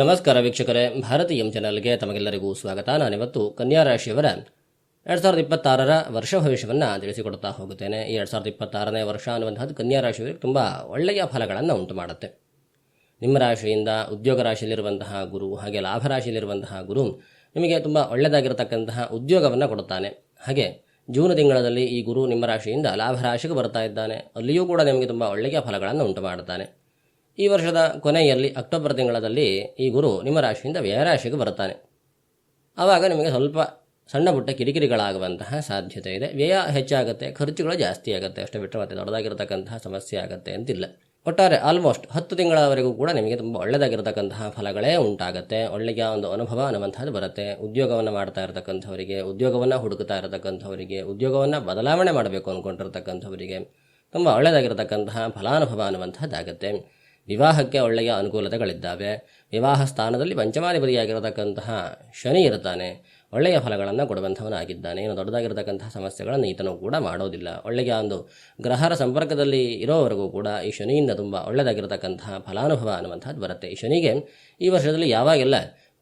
ನಮಸ್ಕಾರ ವೀಕ್ಷಕರೇ ಭಾರತೀಯಂ ಚಾನಲ್ಗೆ ತಮಗೆಲ್ಲರಿಗೂ ಸ್ವಾಗತ. ನಾನಿವತ್ತು ಕನ್ಯಾ ರಾಶಿಯವರ ಎರಡು ಸಾವಿರದ ಇಪ್ಪತ್ತಾರರ ವರ್ಷ ಭವಿಷ್ಯವನ್ನು ತಿಳಿಸಿಕೊಡ್ತಾ ಹೋಗುತ್ತೇನೆ. ಈ ಎರಡು ಸಾವಿರದ ಇಪ್ಪತ್ತಾರನೇ ವರ್ಷ ಅನ್ನುವಂಥದ್ದು ಕನ್ಯಾ ರಾಶಿಯವರಿಗೆ ತುಂಬ ಒಳ್ಳೆಯ ಫಲಗಳನ್ನು ಉಂಟು ಮಾಡುತ್ತೆ ನಿಮ್ಮ ರಾಶಿಯಿಂದ, ಉದ್ಯೋಗ ರಾಶಿಯಲ್ಲಿರುವಂತಹ ಗುರು, ಹಾಗೆ ಲಾಭ ರಾಶಿಯಲ್ಲಿರುವಂತಹ ಗುರು ನಿಮಗೆ ತುಂಬ ಒಳ್ಳೆಯದಾಗಿರತಕ್ಕಂತಹ ಉದ್ಯೋಗವನ್ನು ಕೊಡುತ್ತಾನೆ. ಹಾಗೆ ಜೂನ್ ತಿಂಗಳಲ್ಲಿ ಈ ಗುರು ನಿಮ್ಮ ರಾಶಿಯಿಂದ ಲಾಭ ರಾಶಿಗೆ ಬರ್ತಾ ಇದ್ದಾನೆ. ಅಲ್ಲಿಯೂ ಕೂಡ ನಿಮಗೆ ತುಂಬ ಒಳ್ಳೆಯ ಫಲಗಳನ್ನು ಉಂಟು ಮಾಡುತ್ತಾನೆ ಈ ವರ್ಷದ ಕೊನೆಯಲ್ಲಿ ಅಕ್ಟೋಬರ್ ತಿಂಗಳಲ್ಲಿ ಈ ಗುರು ನಿಮ್ಮ ರಾಶಿಯಿಂದ ವ್ಯಯರಾಶಿಗೆ ಬರುತ್ತಾನೆ. ಆವಾಗ ನಿಮಗೆ ಸ್ವಲ್ಪ ಸಣ್ಣ ಪುಟ್ಟ ಕಿರಿಕಿರಿಗಳಾಗುವಂತಹ ಸಾಧ್ಯತೆ ಇದೆ. ವ್ಯಯ ಹೆಚ್ಚಾಗುತ್ತೆ, ಖರ್ಚುಗಳು ಜಾಸ್ತಿ ಆಗುತ್ತೆ. ಅಷ್ಟೇ ಬಿಟ್ಟರೆ ಮತ್ತೆ ದೊಡ್ಡದಾಗಿರತಕ್ಕಂತಹ ಸಮಸ್ಯೆ ಆಗುತ್ತೆ ಅಂತಿಲ್ಲ. ಒಟ್ಟಾರೆ ಆಲ್ಮೋಸ್ಟ್ ಹತ್ತು ತಿಂಗಳವರೆಗೂ ಕೂಡ ನಿಮಗೆ ತುಂಬ ಒಳ್ಳೆಯದಾಗಿರತಕ್ಕಂತಹ ಫಲಗಳೇ ಉಂಟಾಗುತ್ತೆ. ಒಳ್ಳೆಯ ಒಂದು ಅನುಭವ ಅನ್ನುವಂಥದ್ದು ಬರುತ್ತೆ. ಉದ್ಯೋಗವನ್ನು ಮಾಡ್ತಾ ಇರತಕ್ಕಂಥವರಿಗೆ, ಉದ್ಯೋಗವನ್ನು ಹುಡುಕ್ತಾ ಇರತಕ್ಕಂಥವರಿಗೆ, ಉದ್ಯೋಗವನ್ನು ಬದಲಾವಣೆ ಮಾಡಬೇಕು ಅಂದ್ಕೊಂಡಿರ್ತಕ್ಕಂಥವರಿಗೆ ತುಂಬ ಒಳ್ಳೆಯದಾಗಿರತಕ್ಕಂತಹ ಫಲಾನುಭವ ಅನ್ನುವಂಥದ್ದಾಗುತ್ತೆ. ವಿವಾಹಕ್ಕೆ ಒಳ್ಳೆಯ ಅನುಕೂಲತೆಗಳಿದ್ದಾವೆ. ವಿವಾಹ ಸ್ಥಾನದಲ್ಲಿ ಪಂಚಮಾಧಿಪತಿಯಾಗಿರತಕ್ಕಂತಹ ಶನಿ ಇರ್ತಾನೆ. ಒಳ್ಳೆಯ ಫಲಗಳನ್ನು ಕೊಡುವಂಥವನಾಗಿದ್ದಾನೆ. ಏನು ದೊಡ್ಡದಾಗಿರತಕ್ಕಂತಹ ಸಮಸ್ಯೆಗಳನ್ನು ಈತನು ಕೂಡ ಮಾಡೋದಿಲ್ಲ. ಒಳ್ಳೆಯ ಒಂದು ಗ್ರಹರ ಸಂಪರ್ಕದಲ್ಲಿ ಇರೋವರೆಗೂ ಕೂಡ ಈ ಶನಿಯಿಂದ ತುಂಬ ಒಳ್ಳೆಯದಾಗಿರತಕ್ಕಂತಹ ಫಲಾನುಭವ ಅನ್ನುವಂಥದ್ದು ಬರುತ್ತೆ. ಈ ಶನಿಗೆ ಈ ವರ್ಷದಲ್ಲಿ ಯಾವಾಗೆಲ್ಲ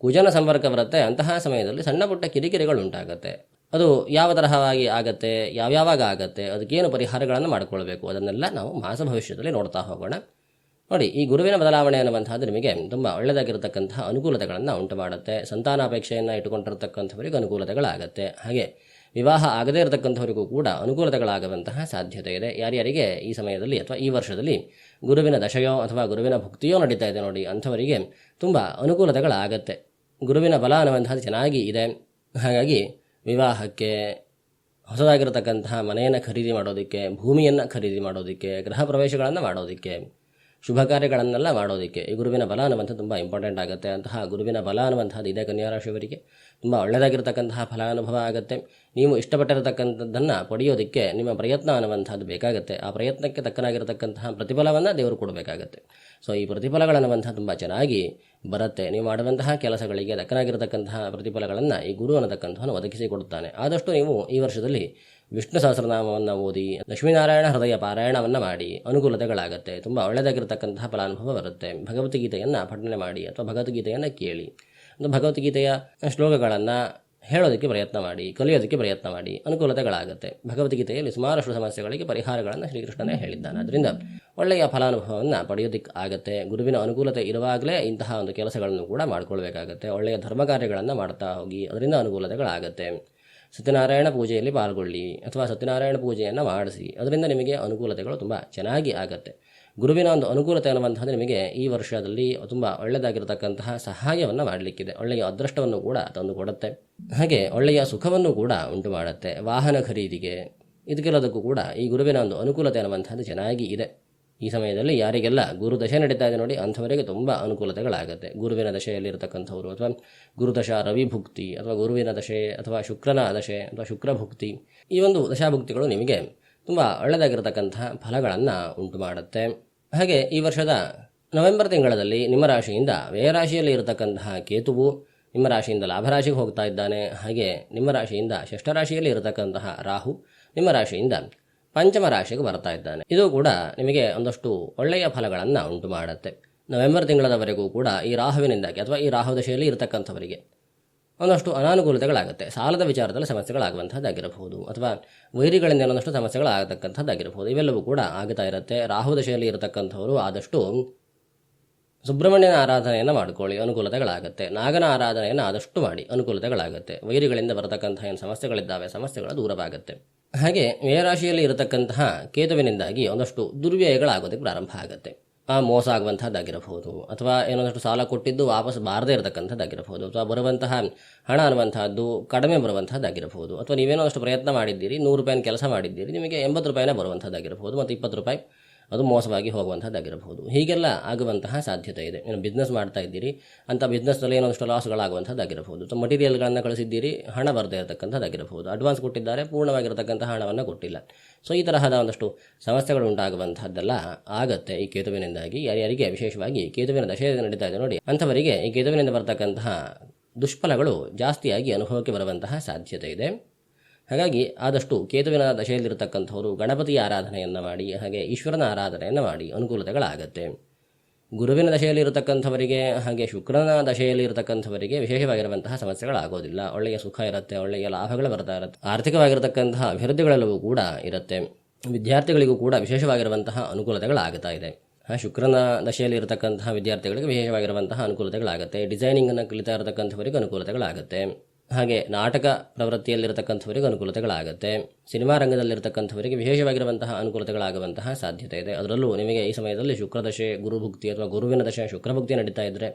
ಕುಜನ ಸಂಪರ್ಕ ಬರುತ್ತೆ, ಅಂತಹ ಸಮಯದಲ್ಲಿ ಸಣ್ಣ ಪುಟ್ಟ ಕಿರಿಕಿರಿಗಳು ಉಂಟಾಗುತ್ತೆ. ಅದು ಯಾವ ತರಹವಾಗಿ ಆಗತ್ತೆ, ಯಾವ್ಯಾವಾಗ ಆಗತ್ತೆ, ಅದಕ್ಕೇನು ಪರಿಹಾರಗಳನ್ನು ಮಾಡಿಕೊಳ್ಬೇಕು, ಅದನ್ನೆಲ್ಲ ನಾವು ಮಾಸ ಭವಿಷ್ಯದಲ್ಲಿ ನೋಡ್ತಾ ಹೋಗೋಣ. ನೋಡಿ, ಈ ಗುರುವಿನ ಬದಲಾವಣೆ ಅನ್ನುವಂಥದ್ದು ನಿಮಗೆ ತುಂಬ ಒಳ್ಳೆಯದಾಗಿರತಕ್ಕಂತಹ ಅನುಕೂಲತೆಗಳನ್ನು ಉಂಟು ಮಾಡುತ್ತೆ ಸಂತಾನಾಪೇಕ್ಷೆಯನ್ನು ಇಟ್ಟುಕೊಂಡಿರತಕ್ಕಂಥವರಿಗೆ ಅನುಕೂಲತೆಗಳಾಗತ್ತೆ. ಹಾಗೆ ವಿವಾಹ ಆಗದೇ ಇರತಕ್ಕಂಥವರಿಗೂ ಕೂಡ ಅನುಕೂಲತೆಗಳಾಗುವಂತಹ ಸಾಧ್ಯತೆ ಇದೆ. ಯಾರ್ಯಾರಿಗೆ ಈ ಸಮಯದಲ್ಲಿ ಅಥವಾ ಈ ವರ್ಷದಲ್ಲಿ ಗುರುವಿನ ದಶೆಯೋ ಅಥವಾ ಗುರುವಿನ ಭಕ್ತಿಯೋ ನಡೀತಾ ಇದೆ ನೋಡಿ, ಅಂಥವರಿಗೆ ತುಂಬ ಅನುಕೂಲತೆಗಳಾಗತ್ತೆ. ಗುರುವಿನ ಬಲ ಅನ್ನುವಂಥದ್ದು ಚೆನ್ನಾಗಿ ಇದೆ. ಹಾಗಾಗಿ ವಿವಾಹಕ್ಕೆ, ಹೊಸದಾಗಿರತಕ್ಕಂತಹ ಮನೆಯನ್ನು ಖರೀದಿ ಮಾಡೋದಕ್ಕೆ, ಭೂಮಿಯನ್ನು ಖರೀದಿ ಮಾಡೋದಕ್ಕೆ, ಗೃಹ ಪ್ರವೇಶಗಳನ್ನು ಮಾಡೋದಕ್ಕೆ ಶುಭ ಕಾರ್ಯಗಳನ್ನೆಲ್ಲ ಮಾಡೋದಕ್ಕೆ. ಈ ಗುರುವಿನ ಬಲ ಅನ್ನುವಂಥ ತುಂಬ ಇಂಪಾರ್ಟೆಂಟ್ ಆಗುತ್ತೆ. ಅಂತಹ ಗುರುವಿನ ಬಲ ಅನ್ನುವಂಥದ್ದು ಇದೆ ಕನ್ಯಾರಾಶಿಯವರಿಗೆ. ತುಂಬ ಒಳ್ಳೆಯದಾಗಿರ್ತಕ್ಕಂತಹ ಫಲಾನುಭವ ಆಗುತ್ತೆ. ನೀವು ಇಷ್ಟಪಟ್ಟಿರತಕ್ಕಂಥದ್ದನ್ನು ಪಡೆಯೋದಕ್ಕೆ ನಿಮ್ಮ ಪ್ರಯತ್ನ ಅನ್ನುವಂಥದ್ದು ಬೇಕಾಗುತ್ತೆ. ಆ ಪ್ರಯತ್ನಕ್ಕೆ ತಕ್ಕನಾಗಿರತಕ್ಕಂತಹ ಪ್ರತಿಫಲವನ್ನು ದೇವರು ಕೊಡಬೇಕಾಗತ್ತೆ. ಸೊ ಈ ಪ್ರತಿಫಲಗಳನ್ನುವಂಥ ತುಂಬ ಚೆನ್ನಾಗಿ ಬರುತ್ತೆ. ನೀವು ಮಾಡುವಂತಹ ಕೆಲಸಗಳಿಗೆ ತಕ್ಕನಾಗಿರತಕ್ಕಂತಹ ಪ್ರತಿಫಲಗಳನ್ನು ಈ ಗುರು ಅನ್ನತಕ್ಕಂಥವನು ಒದಗಿಸಿಕೊಡುತ್ತಾನೆ ಆದಷ್ಟು ನೀವು ಈ ವರ್ಷದಲ್ಲಿ ವಿಷ್ಣು ಸಹಸ್ರನಾಮವನ್ನು ಓದಿ ಲಕ್ಷ್ಮೀನಾರಾಯಣ ಹೃದಯ ಪಾರಾಯಣವನ್ನು ಮಾಡಿ ಅನುಕೂಲತೆಗಳಾಗುತ್ತೆ. ತುಂಬ ಒಳ್ಳೆಯದಾಗಿರತಕ್ಕಂತಹ ಫಲಾನುಭವ ಬರುತ್ತೆ. ಭಗವದ್ಗೀತೆಯನ್ನು ಪಠನೆ ಮಾಡಿ ಅಥವಾ ಭಗವದ್ಗೀತೆಯನ್ನು ಕೇಳಿ. ಒಂದು ಭಗವದ್ಗೀತೆಯ ಶ್ಲೋಕಗಳನ್ನು ಹೇಳೋದಕ್ಕೆ ಪ್ರಯತ್ನ ಮಾಡಿ, ಕಲಿಯೋದಕ್ಕೆ ಪ್ರಯತ್ನ ಮಾಡಿ ಅನುಕೂಲತೆಗಳಾಗುತ್ತೆ. ಭಗವದ್ಗೀತೆಯಲ್ಲಿ ಸುಮಾರಷ್ಟು ಸಮಸ್ಯೆಗಳಿಗೆ ಪರಿಹಾರಗಳನ್ನು ಶ್ರೀಕೃಷ್ಣನೇ ಹೇಳಿದ್ದಾನೆ. ಅದರಿಂದ ಒಳ್ಳೆಯ ಫಲಾನುಭವವನ್ನು ಪಡೆಯೋದಕ್ಕೆ ಆಗುತ್ತೆ. ಗುರುವಿನ ಅನುಕೂಲತೆ ಇರುವಾಗಲೇ ಇಂತಹ ಒಂದು ಕೆಲಸಗಳನ್ನು ಕೂಡ ಮಾಡ್ಕೊಳ್ಬೇಕಾಗತ್ತೆ. ಒಳ್ಳೆಯ ಧರ್ಮ ಕಾರ್ಯಗಳನ್ನು ಮಾಡ್ತಾ ಹೋಗಿ ಅದರಿಂದ ಅನುಕೂಲತೆಗಳಾಗುತ್ತೆ. ಸತ್ಯನಾರಾಯಣ ಪೂಜೆಯಲ್ಲಿ ಪಾಲ್ಗೊಳ್ಳಿ ಅಥವಾ ಸತ್ಯನಾರಾಯಣ ಪೂಜೆಯನ್ನು ಮಾಡಿಸಿ. ಅದರಿಂದ ನಿಮಗೆ ಅನುಕೂಲತೆಗಳು ತುಂಬ ಚೆನ್ನಾಗಿ ಆಗುತ್ತೆ. ಗುರುವಿನ ಒಂದು ಅನುಕೂಲತೆ ಅನ್ನುವಂಥದ್ದು ನಿಮಗೆ ಈ ವರ್ಷದಲ್ಲಿ ತುಂಬ ಒಳ್ಳೆಯದಾಗಿರತಕ್ಕಂತಹ ಸಹಾಯವನ್ನು ಮಾಡಲಿಕ್ಕಿದೆ. ಒಳ್ಳೆಯ ಅದೃಷ್ಟವನ್ನು ಕೂಡ ತಂದು ಕೊಡುತ್ತೆ. ಹಾಗೆ ಒಳ್ಳೆಯ ಸುಖವನ್ನು ಕೂಡ ಉಂಟು ಮಾಡುತ್ತೆ ವಾಹನ ಖರೀದಿಗೆ. ಇದಕ್ಕೆಲ್ಲದಕ್ಕೂ ಕೂಡ ಈ ಗುರುವಿನ ಒಂದು ಅನುಕೂಲತೆ ಅನ್ನುವಂಥದ್ದು ಚೆನ್ನಾಗಿ ಇದೆ. ಈ ಸಮಯದಲ್ಲಿ ಯಾರಿಗೆಲ್ಲ ಗುರು ದಶೆ ನಡೀತಾ ಇದೆ ನೋಡಿ, ಅಂಥವರಿಗೆ ತುಂಬ ಅನುಕೂಲತೆಗಳಾಗುತ್ತೆ. ಗುರುವಿನ ದಶೆಯಲ್ಲಿರ್ತಕ್ಕಂಥವ್ರು ಅಥವಾ ಗುರುದಶ ರವಿ ಭುಕ್ತಿ ಅಥವಾ ಗುರುವಿನ ದಶೆ ಅಥವಾ ಶುಕ್ರನ ದಶೆ ಅಥವಾ ಶುಕ್ರ ಭುಕ್ತಿ, ಈ ಒಂದು ದಶಾಭುಕ್ತಿಗಳು ನಿಮಗೆ ತುಂಬ ಒಳ್ಳೆಯದಾಗಿರತಕ್ಕಂಥ ಫಲಗಳನ್ನು ಉಂಟು ಮಾಡುತ್ತೆ ಹಾಗೆ ಈ ವರ್ಷದ ನವೆಂಬರ್ ತಿಂಗಳಲ್ಲಿ ನಿಮ್ಮ ರಾಶಿಯಿಂದ ವ್ಯಯರಾಶಿಯಲ್ಲಿ ಇರತಕ್ಕಂತಹ ಕೇತುವು ನಿಮ್ಮ ರಾಶಿಯಿಂದ ಲಾಭರಾಶಿಗೆ ಹೋಗ್ತಾ ಇದ್ದಾನೆ. ಹಾಗೆ ನಿಮ್ಮ ರಾಶಿಯಿಂದ ಷಷ್ಠರಾಶಿಯಲ್ಲಿ ಇರತಕ್ಕಂತಹ ರಾಹು ನಿಮ್ಮ ರಾಶಿಯಿಂದ ಪಂಚಮ ರಾಶಿಗೆ ಬರ್ತಾ ಇದ್ದಾನೆ. ಇದು ಕೂಡ ನಿಮಗೆ ಒಂದಷ್ಟು ಒಳ್ಳೆಯ ಫಲಗಳನ್ನು ಉಂಟು ಮಾಡುತ್ತೆ. ನವೆಂಬರ್ ತಿಂಗಳದವರೆಗೂ ಕೂಡ ಈ ರಾಹುವಿನಿಂದಾಗಿ ಅಥವಾ ಈ ರಾಹು ದಶೆಯಲ್ಲಿ ಇರತಕ್ಕಂಥವರಿಗೆ ಒಂದಷ್ಟು ಅನಾನುಕೂಲತೆಗಳಾಗುತ್ತೆ. ಸಾಲದ ವಿಚಾರದಲ್ಲಿ ಸಮಸ್ಯೆಗಳಾಗುವಂಥದ್ದಾಗಿರಬಹುದು. ಅಥವಾ ವೈರಿಗಳಿಂದ ಒಂದಷ್ಟು ಸಮಸ್ಯೆಗಳಾಗತಕ್ಕಂಥದ್ದಾಗಿರಬಹುದು. ಇವೆಲ್ಲವೂ ಕೂಡ ಆಗ್ತಾ ಇರುತ್ತೆ. ರಾಹು ದಶೆಯಲ್ಲಿ ಇರತಕ್ಕಂಥವರು ಆದಷ್ಟು ಸುಬ್ರಹ್ಮಣ್ಯನ ಆರಾಧನೆಯನ್ನು ಮಾಡಿಕೊಳ್ಳಿ. ಅನುಕೂಲತೆಗಳಾಗುತ್ತೆ. ನಾಗನ ಆರಾಧನೆಯನ್ನು ಆದಷ್ಟು ಮಾಡಿ ಅನುಕೂಲತೆಗಳಾಗುತ್ತೆ. ವೈರಿಗಳಿಂದ ಬರತಕ್ಕಂಥ ಏನು ಸಮಸ್ಯೆಗಳಿದ್ದಾವೆ, ಸಮಸ್ಯೆಗಳು ದೂರವಾಗುತ್ತೆ. ಹಾಗೆ ಮೇರಾಶಿಯಲ್ಲಿ ಇರತಕ್ಕಂತಹ ಕೇತುವಿನಿಂದಾಗಿ ಒಂದಷ್ಟು ದುರ್ವ್ಯಯಗಳಾಗೋದಕ್ಕೆ ಪ್ರಾರಂಭ ಆಗುತ್ತೆ. ಆ ಮೋಸ ಆಗುವಂಥದ್ದಾಗಿರಬಹುದು ಅಥವಾ ಏನೊಂದಷ್ಟು ಸಾಲ ಕೊಟ್ಟಿದ್ದು ವಾಪಸ್ ಬಾರದೇ ಇರತಕ್ಕಂಥದ್ದಾಗಿರಬಹುದು ಅಥವಾ ಬರುವಂತಹ ಹಣ ಅನ್ನುವಂಥದ್ದು ಕಡಿಮೆ ಬರುವಂಥದ್ದಾಗಿರಬಹುದು ಅಥವಾ ನೀವೇನೋ ಅಷ್ಟು ಪ್ರಯತ್ನ ಮಾಡಿದ್ದೀರಿ, ನೂರು ರೂಪಾಯಿನ ಕೆಲಸ ಮಾಡಿದ್ದೀರಿ, ನಿಮಗೆ ಎಂಬತ್ತು ರೂಪಾಯಿನ ಬರುವಂಥದ್ದಾಗಿರಬಹುದು ಮತ್ತು ಇಪ್ಪತ್ತು ರೂಪಾಯಿ ಅದು ಮೋಸವಾಗಿ ಹೋಗುವಂಥದ್ದಾಗಿರಬಹುದು ಹೀಗೆಲ್ಲ ಆಗುವಂತಹ ಸಾಧ್ಯತೆ ಇದೆ. ಏನು ಬಿಸ್ನೆಸ್ ಮಾಡ್ತಾ ಇದ್ದೀರಿ ಅಂಥ ಬಿಸ್ನೆಸ್ನಲ್ಲಿ ಏನೊಂದಷ್ಟು ಲಾಸ್ಗಳಾಗುವಂಥದ್ದಾಗಿರಬಹುದು ಮಟೀರಿಯಲ್ಗಳನ್ನು ಕಳಿಸಿದ್ದೀರಿ, ಹಣ ಬರದೇ ಇರತಕ್ಕಂಥದ್ದಾಗಿರಬಹುದು ಅಡ್ವಾನ್ಸ್ ಕೊಟ್ಟಿದ್ದಾರೆ ಪೂರ್ಣವಾಗಿರತಕ್ಕಂಥ ಹಣವನ್ನು ಕೊಟ್ಟಿಲ್ಲ. ಸೊ ಈ ತರಹದ ಒಂದಷ್ಟು ಸಮಸ್ಯೆಗಳು ಉಂಟಾಗುವಂಥದ್ದೆಲ್ಲ ಆಗತ್ತೆ ಈ ಕೇತುವಿನಿಂದಾಗಿ. ಯಾರ್ಯಾರಿಗೆ ವಿಶೇಷವಾಗಿ ಕೇತುವಿನ ದಶೆ ನಡೀತಾ ಇದೆ ನೋಡಿ, ಅಂಥವರಿಗೆ ಈ ಕೇತುವಿನಿಂದ ಬರತಕ್ಕಂತಹ ದುಷ್ಫಲಗಳು ಜಾಸ್ತಿಯಾಗಿ ಅನುಭವಕ್ಕೆ ಬರುವಂತಹ ಸಾಧ್ಯತೆ ಇದೆ. ಹಾಗಾಗಿ ಆದಷ್ಟು ಕೇತುವಿನ ದಶೆಯಲ್ಲಿರತಕ್ಕಂಥವರು ಗಣಪತಿಯ ಆರಾಧನೆಯನ್ನು ಮಾಡಿ, ಹಾಗೆ ಈಶ್ವರನ ಆರಾಧನೆಯನ್ನು ಮಾಡಿ ಅನುಕೂಲತೆಗಳಾಗತ್ತೆ. ಗುರುವಿನ ದಶೆಯಲ್ಲಿರತಕ್ಕಂಥವರಿಗೆ ಹಾಗೆ ಶುಕ್ರನ ದಶೆಯಲ್ಲಿ ಇರತಕ್ಕಂಥವರಿಗೆ ವಿಶೇಷವಾಗಿರುವಂತಹ ಸಮಸ್ಯೆಗಳಾಗೋದಿಲ್ಲ. ಒಳ್ಳೆಯ ಸುಖ ಇರುತ್ತೆ, ಒಳ್ಳೆಯ ಲಾಭಗಳು ಬರ್ತಾ ಇರುತ್ತೆ. ಆರ್ಥಿಕವಾಗಿರತಕ್ಕಂತಹ ಅಭಿವೃದ್ಧಿಗಳೆಲ್ಲವೂ ಕೂಡ ಇರುತ್ತೆ. ವಿದ್ಯಾರ್ಥಿಗಳಿಗೂ ಕೂಡ ವಿಶೇಷವಾಗಿರುವಂತಹ ಅನುಕೂಲತೆಗಳಾಗುತ್ತಾ ಇದೆ. ಶುಕ್ರನ ದಶೆಯಲ್ಲಿ ಇರತಕ್ಕಂತಹ ವಿದ್ಯಾರ್ಥಿಗಳಿಗೆ ವಿಶೇಷವಾಗಿರುವಂತಹ ಅನುಕೂಲತೆಗಳಾಗುತ್ತೆ. ಡಿಸೈನಿಂಗನ್ನು ಕಲಿತಾ ಇರತಕ್ಕಂಥವರಿಗೆ ಅನುಕೂಲತೆಗಳಾಗುತ್ತೆ. ಹಾಗೆ ನಾಟಕ ಪ್ರವೃತ್ತಿಯಲ್ಲಿರತಕ್ಕಂಥವರಿಗೆ ಅನುಕೂಲತೆಗಳಾಗುತ್ತೆ. ಸಿನಿಮಾ ರಂಗದಲ್ಲಿರತಕ್ಕಂಥವರಿಗೆ ವಿಶೇಷವಾಗಿರುವಂತಹ ಅನುಕೂಲತೆಗಳಾಗುವಂತಹ ಸಾಧ್ಯತೆ ಇದೆ. ಅದರಲ್ಲೂ ನಿಮಗೆ ಈ ಸಮಯದಲ್ಲಿ ಶುಕ್ರದಶೆ, ಗುರುಭುಕ್ತಿ ಅಥವಾ ಗುರುವಿನ ದಶೆ, ಶುಕ್ರಭುಕ್ತಿ ನಡೀತಾ ಇದ್ದರೆ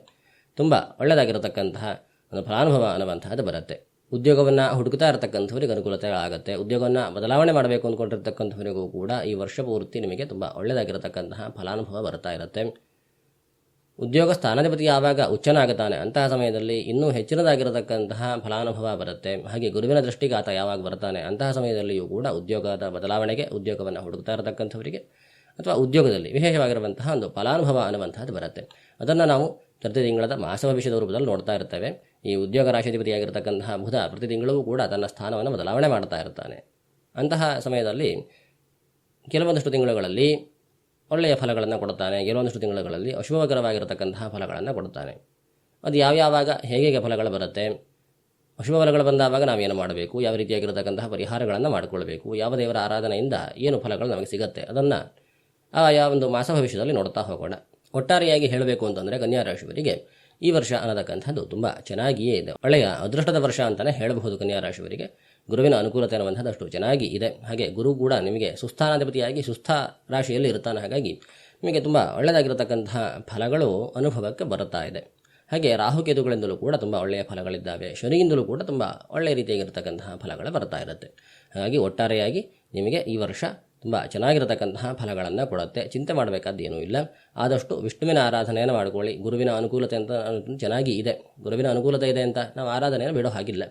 ತುಂಬ ಒಳ್ಳೆಯದಾಗಿರತಕ್ಕಂತಹ ಒಂದು ಫಲಾನುಭವ ಅನ್ನುವಂತಹದ್ದು ಬರುತ್ತೆ. ಉದ್ಯೋಗವನ್ನು ಹುಡುಕ್ತಾ ಇರತಕ್ಕಂಥವರಿಗೆ ಅನುಕೂಲತೆಗಳಾಗುತ್ತೆ. ಉದ್ಯೋಗವನ್ನು ಬದಲಾವಣೆ ಮಾಡಬೇಕು ಅಂದ್ಕೊಂಡಿರ್ತಕ್ಕಂಥವರಿಗೂ ಕೂಡ ಈ ವರ್ಷ ಪೂರ್ತಿ ನಿಮಗೆ ತುಂಬ ಒಳ್ಳೆಯದಾಗಿರತಕ್ಕಂತಹ ಫಲಾನುಭವ ಬರ್ತಾ ಇರುತ್ತೆ. ಉದ್ಯೋಗ ಸ್ಥಾನಾಧಿಪತಿ ಯಾವಾಗ ಉಚ್ಚನಾಗುತ್ತಾನೆ. ಅಂತಹ ಸಮಯದಲ್ಲಿ ಇನ್ನೂ ಹೆಚ್ಚಿನದಾಗಿರತಕ್ಕಂತಹ ಫಲಾನುಭವ ಬರುತ್ತೆ. ಹಾಗೆ ಗುರುವಿನ ದೃಷ್ಟಿಗೆ ಆತ ಯಾವಾಗ ಬರ್ತಾನೆ? ಅಂತಹ ಸಮಯದಲ್ಲಿಯೂ ಕೂಡ ಉದ್ಯೋಗದ ಬದಲಾವಣೆಗೆ ಉದ್ಯೋಗವನ್ನು ಹುಡುಕ್ತಾ ಇರತಕ್ಕಂಥವರಿಗೆ ಅಥವಾ ಉದ್ಯೋಗದಲ್ಲಿ ವಿಶೇಷವಾಗಿರುವಂತಹ ಒಂದು ಫಲಾನುಭವ ಅನ್ನುವಂಥದ್ದು ಬರುತ್ತೆ. ಅದನ್ನು ನಾವು ಪ್ರತಿ ತಿಂಗಳದ ಮಾಸ ಭವಿಷ್ಯದ ರೂಪದಲ್ಲಿ ನೋಡ್ತಾ ಇರ್ತೇವೆ. ಈ ಉದ್ಯೋಗ ರಾಶಿಧಿಪತಿಯಾಗಿರ್ತಕ್ಕಂತಹ ಬುಧ ಪ್ರತಿ ತಿಂಗಳೂ ಕೂಡ ತನ್ನ ಸ್ಥಾನವನ್ನು ಬದಲಾವಣೆ ಮಾಡ್ತಾ ಇರ್ತಾನೆ. ಅಂತಹ ಸಮಯದಲ್ಲಿ ಕೆಲವೊಂದಷ್ಟು ತಿಂಗಳುಗಳಲ್ಲಿ ಒಳ್ಳೆಯ ಫಲಗಳನ್ನು ಕೊಡುತ್ತಾನೆ. ಕೆಲವೊಂದಷ್ಟು ತಿಂಗಳುಗಳಲ್ಲಿ ಅಶುಭಕರವಾಗಿರತಕ್ಕಂತಹ ಫಲಗಳನ್ನು ಕೊಡುತ್ತಾನೆ. ಅದು ಯಾವ್ಯಾವಾಗ ಹೇಗೆ ಹೇಗೆ ಫಲಗಳು ಬರುತ್ತೆ? ಅಶುಭ ಫಲಗಳು ಬಂದಾವಾಗ ನಾವೇನು ಮಾಡಬೇಕು? ಯಾವ ರೀತಿಯಾಗಿರತಕ್ಕಂತಹ ಪರಿಹಾರಗಳನ್ನು ಮಾಡಿಕೊಳ್ಬೇಕು? ಯಾವ ದೇವರ ಆರಾಧನೆಯಿಂದ ಏನು ಫಲಗಳು ನಮಗೆ ಸಿಗುತ್ತೆ? ಅದನ್ನು ಯಾವ ಒಂದು ಮಾಸ ಭವಿಷ್ಯದಲ್ಲಿ ನೋಡ್ತಾ ಹೋಗೋಣ. ಒಟ್ಟಾರೆಯಾಗಿ ಹೇಳಬೇಕು ಅಂತಂದರೆ ಕನ್ಯಾ ರಾಶಿಯವರಿಗೆ ಈ ವರ್ಷ ಅನ್ನತಕ್ಕಂಥದ್ದು ತುಂಬ ಚೆನ್ನಾಗಿಯೇ ಇದೆ. ಒಳ್ಳೆಯ ಅದೃಷ್ಟದ ವರ್ಷ ಅಂತಲೇ ಹೇಳಬಹುದು ಕನ್ಯಾ ರಾಶಿಯವರಿಗೆ ಗುರುವಿನ ಅನುಕೂಲತೆ ಅನ್ನುವಂಥದ್ದು ಅಷ್ಟು ಚೆನ್ನಾಗಿ ಇದೆ. ಹಾಗೆ ಗುರು ಕೂಡ ನಿಮಗೆ ಸುಸ್ಥಾನಾಧಿಪತಿಯಾಗಿ ಸುಸ್ಥ ರಾಶಿಯಲ್ಲಿ ಇರುತ್ತಾನೆ. ಹಾಗಾಗಿ ನಿಮಗೆ ತುಂಬ ಒಳ್ಳೆಯದಾಗಿರತಕ್ಕಂತಹ ಫಲಗಳು ಅನುಭವಕ್ಕೆ ಬರುತ್ತಾ ಇದೆ. ಹಾಗೆ ರಾಹುಕೇತುಗಳಿಂದಲೂ ಕೂಡ ತುಂಬ ಒಳ್ಳೆಯ ಫಲಗಳಿದ್ದಾವೆ. ಶನಿಯಿಂದಲೂ ಕೂಡ ತುಂಬ ಒಳ್ಳೆಯ ರೀತಿಯಾಗಿರ್ತಕ್ಕಂತಹ ಫಲಗಳು ಬರ್ತಾ ಇರುತ್ತೆ. ಹಾಗಾಗಿ ಒಟ್ಟಾರೆಯಾಗಿ ನಿಮಗೆ ಈ ವರ್ಷ ತುಂಬ ಚೆನ್ನಾಗಿರತಕ್ಕಂತಹ ಫಲಗಳನ್ನು ಕೊಡುತ್ತೆ. ಚಿಂತೆ ಮಾಡಬೇಕಾದ್ದೇನೂ ಇಲ್ಲ. ಆದಷ್ಟು ವಿಷ್ಣುವಿನ ಆರಾಧನೆಯನ್ನು ಮಾಡಿಕೊಳ್ಳಿ. ಗುರುವಿನ ಅನುಕೂಲತೆ ಅಂತ ಚೆನ್ನಾಗಿ ಇದೆ. ಗುರುವಿನ ಅನುಕೂಲತೆ ಇದೆ ಅಂತ ನಾವು ಆರಾಧನೆಯನ್ನು ಬಿಡೋ ಹಾಗಿಲ್ಲ.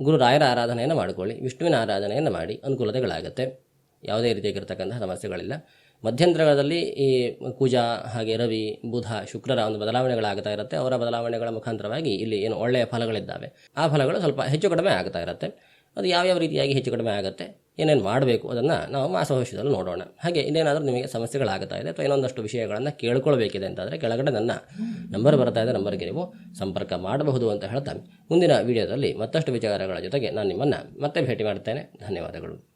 ಗುರು ರಾಯರ ಆರಾಧನೆಯನ್ನು ಮಾಡಿಕೊಳ್ಳಿ. ವಿಷ್ಣುವಿನ ಆರಾಧನೆಯನ್ನು ಮಾಡಿ ಅನುಕೂಲತೆಗಳಾಗುತ್ತೆ. ಯಾವುದೇ ರೀತಿಯಾಗಿರ್ತಕ್ಕಂತಹ ಸಮಸ್ಯೆಗಳಿಲ್ಲ. ಮಧ್ಯಂತರಗಳಲ್ಲಿ ಈ ಕುಜ ಹಾಗೆ ರವಿ, ಬುಧ, ಶುಕ್ರರ ಒಂದು ಬದಲಾವಣೆಗಳಾಗ್ತಾ ಇರುತ್ತೆ. ಅವರ ಬದಲಾವಣೆಗಳ ಮುಖಾಂತರವಾಗಿ ಇಲ್ಲಿ ಏನು ಒಳ್ಳೆಯ ಫಲಗಳಿದ್ದಾವೆ. ಆ ಫಲಗಳು ಸ್ವಲ್ಪ ಹೆಚ್ಚು ಕಡಿಮೆ ಆಗ್ತಾ ಇರುತ್ತೆ. ಅದು ಯಾವ್ಯಾವ ರೀತಿಯಾಗಿ ಹೆಚ್ಚು ಕಡಿಮೆ ಆಗುತ್ತೆ? ಏನೇನು ಮಾಡಬೇಕು ಅದನ್ನು ನಾವು ಮಾಸಭವಿಷ್ಯದಲ್ಲಿ ನೋಡೋಣ. ಹಾಗೆ ಇನ್ನೇನಾದರೂ ನಿಮಗೆ ಸಮಸ್ಯೆಗಳಾಗ್ತಾ ಇದೆ ಅಥವಾ ಇನ್ನೊಂದಷ್ಟು ವಿಷಯಗಳನ್ನು ಕೇಳ್ಕೊಳ್ಬೇಕಿದೆ ಅಂತಾದರೆ ಕೆಳಗಡೆ ನನ್ನ ನಂಬರ್ ಬರ್ತಾ ಇದೆ, ನಂಬರ್ಗೆ ನೀವು ಸಂಪರ್ಕ ಮಾಡಬಹುದು ಅಂತ ಹೇಳ್ತಾ ಮುಂದಿನ ವಿಡಿಯೋದಲ್ಲಿ ಮತ್ತಷ್ಟು ವಿಚಾರಗಳ ಜೊತೆಗೆ ನಾನು ನಿಮ್ಮನ್ನು ಮತ್ತೆ ಭೇಟಿ ಮಾಡ್ತೇನೆ. ಧನ್ಯವಾದಗಳು.